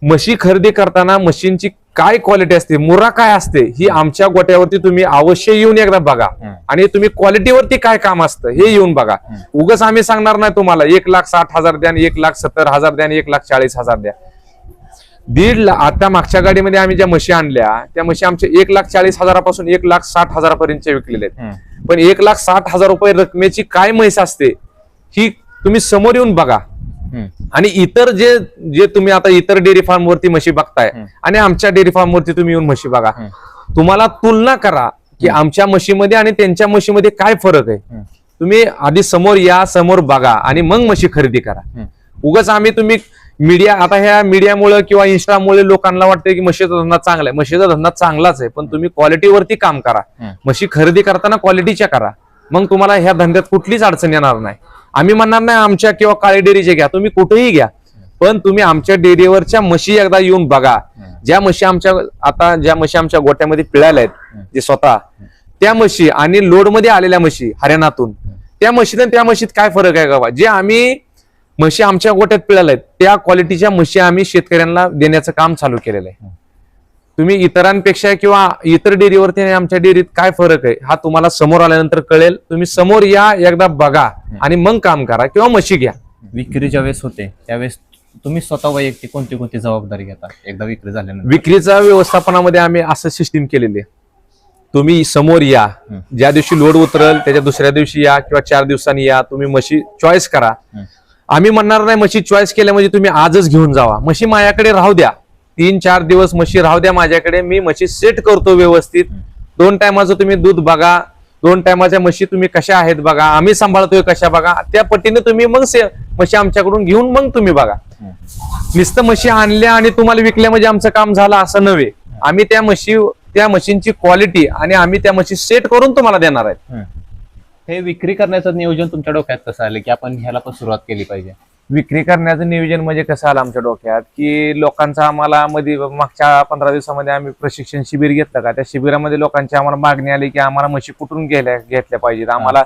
B: म्हशी खरेदी करताना मशीनची काय क्वालिटी असते मुरा काय असते ही आमच्या गोट्यावरती तुम्ही अवश्य येऊन एकदा बघा. आणि तुम्ही क्वालिटीवरती काय काम असतं हे येऊन बघा उगाच आम्ही सांगणार नाही तुम्हाला एक लाख साठ हजार द्या आणि एक लाख सत्तर हजार द्या आणि एक लाख चाळीस हजार द्या दीड ला आता मागच्या गाडीमध्ये आम्ही ज्या म्हशी आणल्या त्या म्हशी आमच्या एक लाख चाळीस हजारापासून एक लाख साठ हजारापर्यंत विकलेल्या आहेत. पण एक लाख साठ हजार रुपये रकमेची काय म्हैस असते ही तुम्ही समोर येऊन बघा. आणि इतर जे जे तुम्ही आता इतर डेअरी फार्म वरती म्हशी बघताय. आणि आमच्या डेअरी फार्म वरती तुम्ही येऊन म्हशी बघा. तुम्हाला तुलना करा की आमच्या म्हशीमध्ये आणि त्यांच्या म्हशीमध्ये काय फरक आहे. तुम्ही आधी समोर या समोर बघा आणि मग म्हशी खरेदी करा. उगाच आम्ही तुम्ही मीडिया आता ह्या मीडियामुळे किंवा इंस्टामुळे लोकांना वाटतं की म्हशीचा धंदा चांगला आहे म्हशीचा धंदा चांगलाच आहे पण तुम्ही क्वालिटीवरती काम करा. म्हशी खरेदी करताना क्वालिटीच्या करा मग तुम्हाला ह्या धंद्यात कुठलीच अडचण येणार नाही आम्ही म्हणणार नाही आमच्या किंवा काळे डेअरीचे घ्या तुम्ही कुठेही घ्या. पण तुम्ही आमच्या डेअरीवरच्या म्हशी एकदा येऊन बघा. ज्या म्हशी आमच्या आता ज्या म्हशी आमच्या गोट्यामध्ये पिळायला आहेत जे स्वतः त्या म्हशी आणि लोडमध्ये आलेल्या म्हशी हरियाणातून त्या म्हशीत आणि त्या म्हशीत काय फरक आहे का जे आम्ही म्हशी आमच्या गोट्यात पिळाल्या आहेत त्या क्वालिटीच्या म्हशी आम्ही शेतकऱ्यांना देण्याचं काम चालू केलेलं आहे. तुम्ही इतरांपेक्षा किंवा इतर डेअरीवरती आणि आमच्या डेअरीत काय फरक आहे हा तुम्हाला समोर आल्यानंतर कळेल. तुम्ही समोर या एकदा बघा आणि मग काम करा किंवा म्हशी घ्या.
A: विक्री ज्यावेळेस होते त्यावेळेस तुम्ही स्वतः वैयक्तिक कोणती कोणती जबाबदारी घेता? एकदा विक्री झाल्यानंतर.
B: विक्रीचा व्यवस्थापनामध्ये आम्ही असं सिस्टीम केलेली आहे. तुम्ही समोर या. ज्या दिवशी लोड उतरल त्याच्या दुसऱ्या दिवशी या किंवा चार दिवसांनी या तुम्ही म्हशी चॉईस करा. आम्ही म्हणणार नाही म्हशी चॉईस केल्या म्हणजे तुम्ही आजच घेऊन जावा. म्हशी माझ्याकडे राहू द्या. तीन चार दिवस म्हशी राहू द्या माझ्याकडे मी म्हशी सेट करतो व्यवस्थित. दोन टायमाचं तुम्ही दूध बघा दोन टायमाच्या म्हशी तुम्ही कशा आहेत बघा आम्ही सांभाळतोय कशा बघा त्या पटीने तुम्ही मग म्हशी आमच्याकडून घेऊन मग तुम्ही बघा. नुसतं म्हशी आणल्या आणि तुम्हाला विकल्या म्हणजे आमचं काम झालं असं नव्हे. आम्ही त्या म्हशी त्या मशीनची क्वालिटी आणि आम्ही त्या म्हशी सेट करून तुम्हाला देणार आहेत.
A: हे विक्री करण्याचं नियोजन तुमच्या डोक्यात कसं आलं की आपण ह्याला पण सुरुवात केली पाहिजे?
B: विक्री करण्याचं नियोजन म्हणजे कसं आलं आमच्या डोक्यात? की लोकांचा आम्हाला मध्ये मागच्या पंधरा दिवसामध्ये आम्ही प्रशिक्षण शिबिर घेतलं का? त्या शिबिरामध्ये लोकांची आम्हाला मागणी आली की आम्हाला म्हशी कुठून गेल्या घेतल्या पाहिजेत? आम्हाला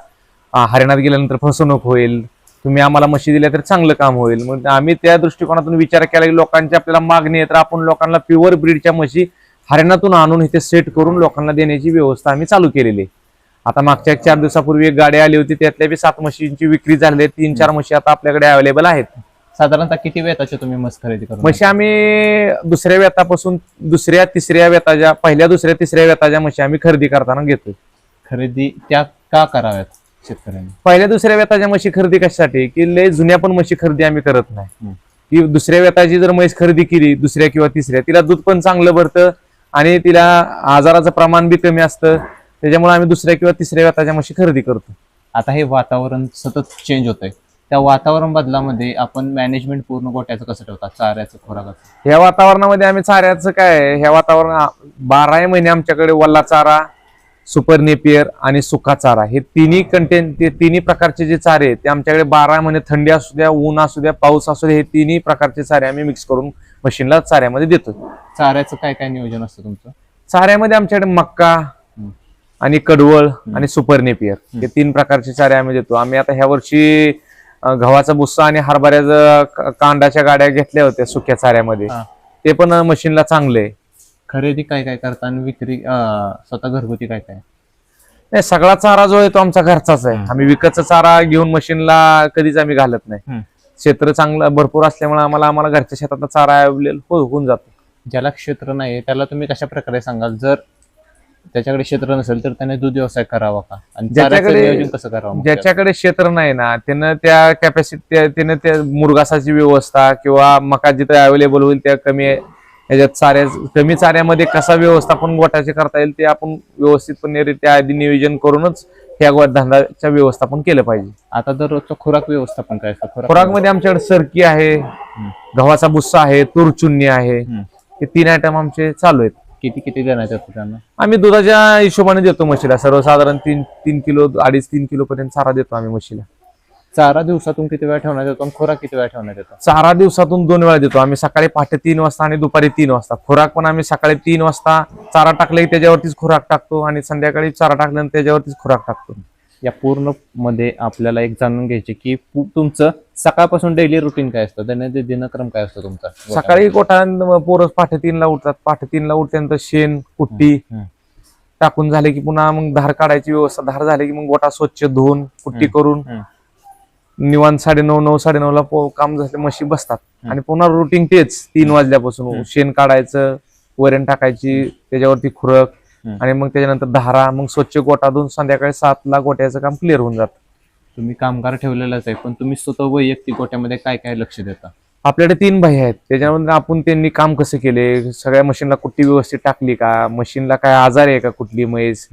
B: हरियाणात गेल्यानंतर फसवणूक होईल. तुम्ही आम्हाला म्हशी दिल्या तर चांगलं काम होईल. मग आम्ही त्या दृष्टिकोनातून विचार केला की लोकांची आपल्याला मागणी आहे तर आपण लोकांना प्युअर ब्रीडच्या म्हशी हरियाणातून आणून इथे सेट करून लोकांना देण्याची व्यवस्था आम्ही चालू केलेली आहे. आता मागच्या चार दिवसापूर्वी एक गाडी आली होती त्यातल्या बी सात म्हशींची विक्री झाली तीन चार म्हशी आता आपल्याकडे अवेलेबल आहेत.
A: साधारणतः किती वेताचे तुम्ही मस्त खरेदी करून
B: म्हशी आम्ही दुसऱ्या वेतापासून दुसऱ्या तिसऱ्या वेताच्या पहिल्या दुसऱ्या तिसऱ्या वेताच्या म्हशी आम्ही खरेदी करताना घेतो
A: खरेदी त्या का कराव्यात शेतकऱ्यांनी?
B: पहिल्या दुसऱ्या वेताच्या म्हशी खरेदी कशासाठी? की लय जुन्या पण म्हशी खरेदी आम्ही करत नाही. की दुसऱ्या वेताची जर म्हैस खरेदी केली दुसऱ्या किंवा तिसऱ्या तिला दूध पण चांगलं भरतं आणि तिला आजाराचं प्रमाण बी कमी असतं. त्याच्यामुळे आम्ही दुसऱ्या किंवा तिसऱ्या वेताच्या म्हशी खरेदी करतो.
A: आता हे वातावरण सतत चेंज होतंय. त्या वातावरण बदलामध्ये आपण मॅनेजमेंट पूर्ण गोट्याचं कसं ठेवतात? चाऱ्याचं खोराकाचं
B: ह्या वातावरणामध्ये आम्ही चाऱ्याचं काय आहे, ह्या वातावरण बाराही महिने आमच्याकडे वल्ला चारा सुपर नेपियर आणि सुका चारा. हे तिन्ही कंटेंट ते तिन्ही प्रकारचे जे चारे आहेत ते आमच्याकडे बारा महिने थंडी असू द्या ऊन असू द्या पाऊस असू द्या हे तिन्ही प्रकारचे चारे आम्ही मिक्स करून मशीनला चाऱ्यामध्ये देतो
A: चाऱ्याचं काय काय नियोजन असतं तुमचं?
B: चाऱ्यामध्ये आमच्याकडे मक्का आणि कडवळ आणि सुपर नेपियर. हे तीन प्रकारचे चारे आम्ही देतो. आम्ही आता ह्या वर्षी गव्हाचा भुस्सा आणि हरभऱ्याचं क- कांडाच्या गाड्या घेतल्या होत्या सुक्या चाऱ्यामध्ये.
A: हा.
B: ते पण मशीनला चांगले.
A: खरेदी काय काय करता आणि विक्री स्वतः घरगुती काय काय?
B: नाही सगळा चारा जो आहे तो आमचा घरचाच आहे. आम्ही विकतचा चारा घेऊन मशीनला कधीच आम्ही घालत नाही. क्षेत्र चांगलं भरपूर असल्यामुळे आम्हाला आम्हाला घरच्या शेतातला चारा अवेलेबल होऊन जातो.
A: ज्याला क्षेत्र नाही त्याला तुम्ही कशा प्रकारे सांगाल? जर त्याच्याकडे क्षेत्र नसेल तर त्याने दूध व्यवसाय करावा का? आणि चाऱ्याचं
B: ज्याच्याकडे-
A: नियोजन कसं करावं मग?
B: ज्याच्याकडे क्षेत्र नाही ना त्यानं त्या कॅपॅसिटी त्यानं त्या मुरगासाची व्यवस्था किंवा मका जिथे अवेलेबल होईल त्या कमी ह्याच्यात चाऱ्या कमी चाऱ्यामध्ये कसा व्यवस्थापन गोठाचे करता येईल ते आपण व्यवस्थितपणे त्या आधी नियोजन करूनच ह्या गो- धंद्याचं व्यवस्थापन केलं पाहिजे.
A: आता दररोजचं खुराक व्यवस्थापन काय? असतं खुराक
B: खुराकमध्ये आमच्याकडे सरकी आहे गव्हाचा बुस्सा आहे तुरचुन्नी आहे.
A: हम्म.
B: हे तीन आयटम आमचे चालू आहेत.
A: किती किती देण्यात येतं त्यांना?
B: आम्ही दुधाच्या हिशोबाने देतो म्हशीला. सर्वसाधारण तीन तीन किलो अडीच तीन किलो पर्यंत चारा देतो आम्ही म्हशीला.
A: चारा दिवसातून किती वेळा ठेवण्यात येतो आणि खुराक किती वेळा ठेवण्यात येतो?
B: चारा दिवसातून दोन वेळा देतो. आम्ही सकाळी पहाटे तीन वाजता आणि दुपारी तीन वाजता. खुराक पण आम्ही सकाळी तीन वाजता चारा टाकला की त्याच्यावरतीच खुराक टाकतो आणि संध्याकाळी चारा टाकल्यानंतर त्याच्यावरतीच खुराक टाकतो.
A: या पूर्णमध्ये आपल्याला एक जाणून घ्यायचे की तुमचं सकाळपासून डेली रुटीन काय असतं? दैनंदिन दिनक्रम काय असतो तुमचा?
B: सकाळी गोठा पोरं पहाटे तीनला उठतात. पहाटे तीनला उठल्यानंतर शेण कुट्टी. टाकून झाले की पुन्हा मग धार काढायची व्यवस्था. धार झाले की मग गोठा स्वच्छ धुवून कुट्टी करून. निवांत साडे नऊ नऊ साडे ला पो- काम झाले म्हशी बसतात. आणि पुन्हा रुटीन तेच. तीन वाजल्यापासून शेण काढायचं वरण टाकायची त्याच्यावरती खुरक. आणि मग त्याच्यानंतर धारा मग स्वच्छ गोठा धुवून संध्याकाळी सातला गोट्याचं काम क्लिअर होऊन जातं.
A: तुम्ही कामगार ठेवलेलाच आहे पण तुम्ही स्वतः वैयक्तिक गोट्यामध्ये काय काय लक्ष देता?
B: आपल्याकडे तीन भाई आहेत. त्याच्यामध्ये आपण त्यांनी काम कसं केले? सगळ्या मशीनला कुट्टी व्यवस्थित टाकली का? मशीनला काय आजार आहे का कुठली म्हैस.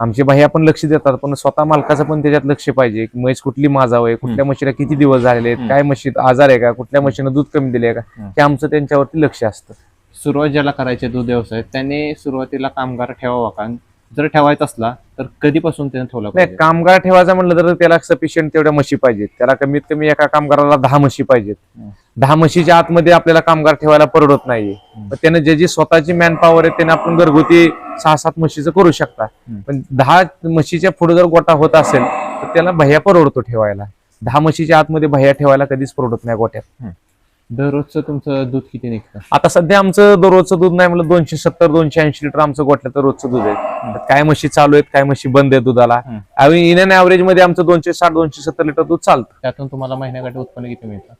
B: आमचे भाई आपण लक्ष देतात पण स्वतः मालकाचं पण त्याच्यात लक्ष पाहिजे. की म्हैस कुठली माझाव आहे? कुठल्या म्हशीला किती दिवस झालेले आहेत? काय म्हशीत आजार आहे का? कुठल्या म्हशीनं दूध कमी दिले का. ते आमचं त्यांच्यावरती लक्ष असतं.
A: सुरुवात ज्याला करायचे दूध व्यवसाय त्याने सुरुवातीला कामगार ठेवावा का? जर ठेवायचा असला तर कधीपासून त्याने ठेवला
B: नाही कामगार ठेवायचं म्हणलं तर त्याला सफिशियंट तेवढ्या म्हशी पाहिजेत. त्याला कमीत कमी एका कामगाराला दहा म्हशी पाहिजेत. दहा म्हशीच्या आतमध्ये आपल्याला कामगार ठेवायला परवडत नाहीये. त्याने ज्याची स्वतःची मॅन पॉवर आहे त्याने आपण घरगुती सहा सात म्हशीचं करू शकता. पण दहा म्हशीच्या पुढे जर गोटा होत असेल तर त्याला भैया परवडतो ठेवायला. दहा म्हशीच्या आतमध्ये भैया ठेवायला कधीच परवडत नाही गोट्यात
A: दररोजचं तुमचं दूध किती निघतं?
B: आता सध्या आमचं दररोजचं दूध नाही म्हणलं दोनशे सत्तर दोनशे ऐंशी लिटर आमचं गोठ्याचं रोजचं दूध आहे. त्यात काय म्हशी चालू आहेत काय म्हशी बंद आहे दुधाला.
A: हम्म.
B: इन अँड ऍव्हरेजमध्ये आमचं दोनशे साठ दोनशे सत्तर लिटर दूध चालतं.
A: त्यातून तुम्हाला महिन्याकाठी उत्पन्न किती मिळतं?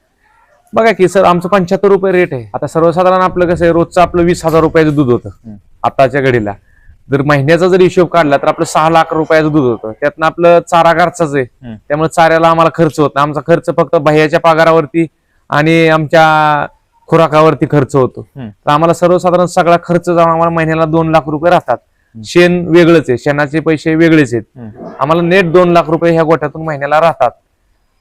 B: बघा की सर आमचं पंच्याहत्तर रुपये रेट आहे. आता सर्वसाधारण आपलं कसं आहे रोजचं आपलं वीस हजार रुपयाचं दूध होतं. आताच्या घडीला. जर महिन्याचा जर हिशोब काढला तर आपलं सहा लाख रुपयाचं दूध होतं. त्यातनं आपलं चारा खर्चाच आहे.
A: हम्म.
B: त्यामुळे चाऱ्याला आम्हाला खर्च होत नाही. आमचा खर्च फक्त बाह्याच्या पगारावरती आणि आमच्या खुराकावरती खर्च होतो. तर आम्हाला सर्वसाधारण सगळा खर्च जाऊन आम्हाला महिन्याला दोन लाख रुपये राहतात. शेण वेगळंच आहे. शेणाचे पैसे वेगळेच आहेत. आम्हाला नेट दोन लाख रुपये ह्या गोठ्यातून महिन्याला राहतात.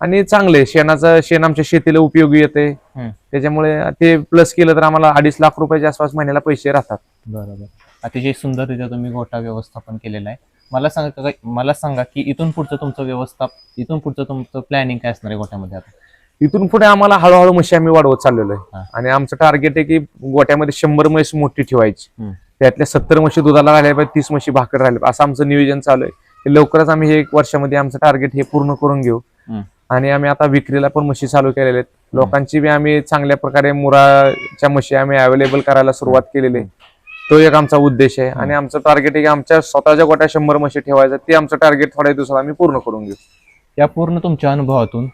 B: आणि चांगले शेणाचं शेण आमच्या शेतीला उपयोगी येते. त्याच्यामुळे ते प्लस केलं तर आम्हाला अडीच लाख रुपयाच्या आसपास महिन्याला पैसे राहतात.
A: बरोबर. अतिशय सुंदररित्या तुम्ही गोठा व्यवस्थापन केलेला आहे. मला सांगा मला सांगा की इथून पुढचं तुमचं व्यवस्था इथून पुढचं तुमचं प्लॅनिंग काय असणार आहे गोठ्यामध्ये आता?
B: इथून पुढे आम्हाला हळूहळू म्हशी आम्ही वाढवत चाललेलो. आहे. आणि आमचं टार्गेट आहे की गोट्यामध्ये शंभर म्हशी मोठी ठेवायची. त्यातल्या सत्तर म्हशी दुधाला राहिल्या पाहिजे तीस म्हशी भाकर राहिल्या पाहिजे. असं आमचं नियोजन चालू आहे. लवकरच आम्ही हे एक वर्षामध्ये आमचं टार्गेट हे पूर्ण करून घेऊ. आणि आम्ही आता विक्रीला पण म्हशी चालू केलेल्या आहेत. लोकांची बी आम्ही चांगल्या प्रकारे मुराच्या म्हशी आम्ही अवेलेबल करायला सुरुवात केलेली आहे. तो एक आमचा उद्देश आहे. आणि आमचं टार्गेट आहे की आमच्या स्वतःच्या गोट्या शंभर म्हशी ठेवायचं. ते आमचं टार्गेट थोड्या दिवसात आम्ही पूर्ण करून घेऊ.
A: या पूर्ण तुमच्या अनुभवातून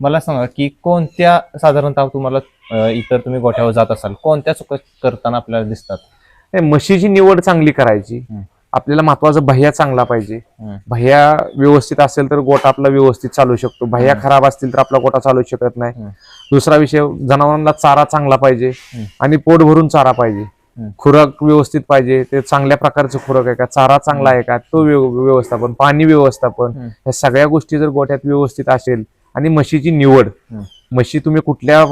A: मला सांगा की कोणत्या साधारणतः तुम्हाला इतर तुम्ही गोठ्यावर जात असाल कोणत्या चुका करताना आपल्याला दिसतात
B: नाही, म्हशीची निवड चांगली करायची. आपल्याला महत्वाचं भैया चांगला पाहिजे. भैया व्यवस्थित असेल तर गोटा आपला व्यवस्थित चालू शकतो भैया. खराब असतील तर आपला गोटा चालू शकत नाही. दुसरा विषय जनावरांना चारा चांगला पाहिजे. आणि पोट भरून चारा पाहिजे. खुराक व्यवस्थित पाहिजे ते चांगल्या प्रकारचं खुराक आहे का चारा चांगला आहे का तो व्यव- व्यवस्थापन पाणी व्यवस्थापन. ह्या सगळ्या गोष्टी जर गोठ्यात व्यवस्थित असेल आणि म्हशीची निवड. म्हशी तुम्ही कुठल्या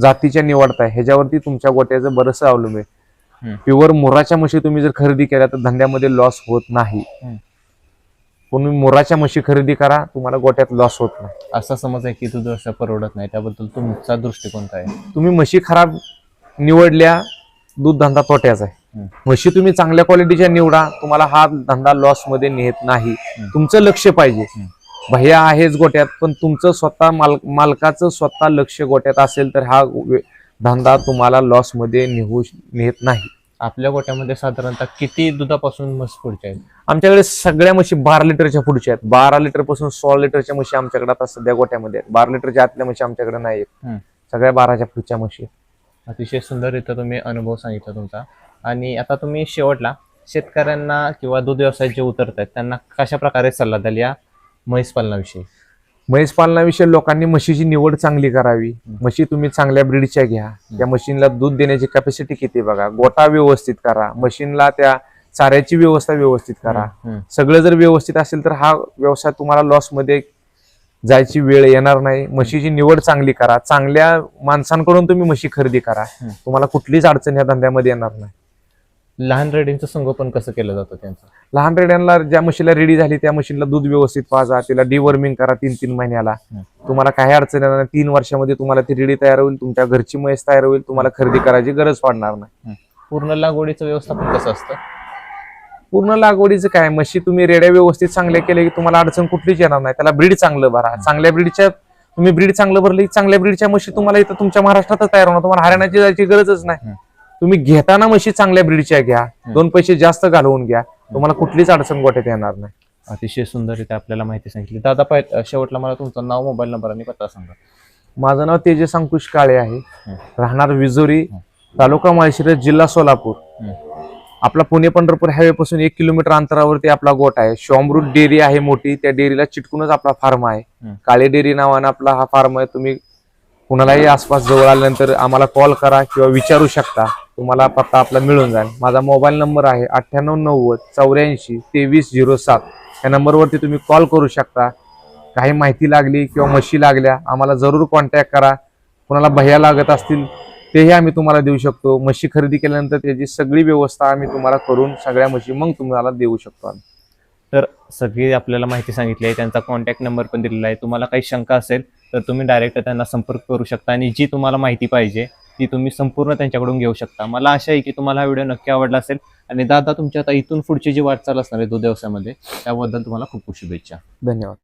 B: जातीच्या निवडताय ह्याच्यावरती तुमच्या गोट्याचं बरंचसं अवलंबून आहे. प्युअर मुराच्या म्हशी तुम्ही जर खरेदी केल्या तर धंद्यामध्ये लॉस होत नाही. तुम्ही मुराच्या म्हशी खरेदी करा तुम्हाला गोट्यात लॉस होत नाही
A: असा समज आहे की तुझं असं परवडत नाही त्याबद्दल तुमचा दृष्टिकोन काय
B: तुम्ही म्हशी खराब निवडल्या दूध धंदा तोट्याचा आहे. म्हशी तुम्ही चांगल्या क्वालिटीच्या निवडा तुम्हाला हा धंदा लॉसमध्ये नेत नाही. तुमचं लक्ष पाहिजे. भैया आहेच गोट्यात पण तुमचं स्वतः माल मालकाचं स्वतः लक्ष गोट्यात असेल तर हा धंदा तुम्हाला लॉसमध्ये नेऊ नेत नाही.
A: आपल्या गोट्यामध्ये साधारणतः किती दुधापासून म्हस पुढच्या आहेत?
B: आमच्याकडे सगळ्या म्हशी बारा लिटरच्या पुढच्या आहेत. बारा लिटरपासून सोळा लिटरच्या म्हशी आमच्याकडे आता सध्या गोट्यामध्ये आहेत. बारा लिटरच्या आतल्या म्हशी आमच्याकडे नाही आहेत. सगळ्या बाराच्या पुढच्या म्हशी.
A: अतिशय सुंदररित्या तुम्ही अनुभव सांगितला तुमचा. आणि आता तुम्ही शेवटला शेतकऱ्यांना किंवा दूध व्यवसायात जे उतरत आहेत त्यांना कशा प्रकारे सल्ला द्याल या म्हैस पालनाविषयी
B: म्हैस पालनाविषयी लोकांनी म्हशीची निवड चांगली करावी. म्हशी तुम्ही चांगल्या ब्रीडच्या घ्या. त्या मशीनला दूध देण्याची कॅपॅसिटी किती बघा. गोटा व्यवस्थित करा. मशीनला त्या चाऱ्याची व्यवस्था व्यवस्थित करा. सगळं जर व्यवस्थित असेल तर हा व्यवसाय तुम्हाला लॉसमध्ये जायची वेळ येणार नाही. म्हशीची निवड चांगली करा. चांगल्या माणसांकडून तुम्ही म्हशी खरेदी करा. तुम्हाला कुठलीच अडचण या धंद्यामध्ये येणार नाही.
A: लहान रेडींचं संगोपन कसं केलं जातं त्यांचं?
B: लहान रेड्यांना ज्या म्हशीला रेडी झाली त्या म्हशीला दूध व्यवस्थित पाजा तिला डिवर्मिंग करा तीन तीन महिन्याला. तुम्हाला काही अडचण येणार नाही तीन वर्षामध्ये तुम्हाला ती रेडी तयार होईल तुमच्या घरची म्हैस तयार होईल तुम्हाला खरेदी करायची गरज पडणार नाही.
A: पूर्ण लागवडीचं व्यवस्थापन कसं असतं?
B: पूर्ण लागवडीचं काय म्हशी तुम्ही रेड्या व्यवस्थित चांगल्या केल्या की तुम्हाला अडचण कुठलीच येणार नाही. त्याला ब्रीड चांगलं भरा. चांगल्या ब्रीडच्या तुम्ही ब्रीड चांगलं भरलं चांगल्या ब्रीडच्या म्हशी तुम्हाला इथं तुमच्या महाराष्ट्रातच तयार होणार. तुम्हाला हरियाणाची जायची गरजच नाही. तुम्ही घेताना म्हशी चांगल्या ब्रीडच्या घ्या दोन पैसे जास्त घालवून घ्या तुम्हाला कुठलीच अडचण गोठ्यात येणार नाही.
A: अतिशय सुंदररित्या आपल्याला माहिती सांगितली. दादा पाय शेवटला मला तुमचं नाव मोबाईल नंबर आणि पत्ता सांगा.
B: माझं नाव तेजस अंकुश काळे आहे. राहणार विजोरी. तालुका माळशिरस जिल्हा सोलापूर. आपला पुणे पंढरपूर हायवे पासून एक किलोमीटर अंतरावरती आपला गोट आहे. शॉमरूट डेअरी आहे मोठी. त्या डेअरीला चिटकूनच आपला फार्म आहे. काळे डेअरी नावानं आपला हा फार्म आहे. तुम्ही कुणालाही आसपास जवळ आल्यानंतर आम्हाला कॉल करा किंवा विचारू शकता. तुम्हाला पत्ता आपला मिळून जाईल. माझा मोबाईल नंबर आहे अठ्ठ्याण्णव नव्वद चौऱ्याऐंशी तेवीस झिरो सात. या नंबरवरती तुम्ही कॉल करू शकता. काही माहिती लागली किंवा म्हशी लागल्या आम्हाला जरूर कॉन्टॅक्ट करा. कुणाला भया लागत असतील तेही आम्ही तुम्हाला देऊ शकतो. म्हशी खरेदी केल्यानंतर त्याची सगळी व्यवस्था आम्ही तुम्हाला करून सगळ्या म्हशी मग तुम्हाला देऊ शकतो आम्ही.
A: तर सगळी आपल्याला माहिती सांगितली आहे. त्यांचा कॉन्टॅक्ट नंबर पण दिलेला आहे. तुम्हाला काही शंका असेल तर तुम्ही डायरेक्ट त्यांना संपर्क करू शकता आणि जी तुम्हाला माहिती पाहिजे ती तुम्ही संपूर्ण त्यांच्याकडून घेऊ शकता. मला आशा आहे की तुम्हाला हा व्हिडिओ नक्की आवडला असेल. आणि दादा तुमच्या आता इथून पुढची जी वाटचाल असणार आहे दूध व्यवसायामध्ये त्याबद्दल तुम्हाला खूप खूप शुभेच्छा.
B: धन्यवाद.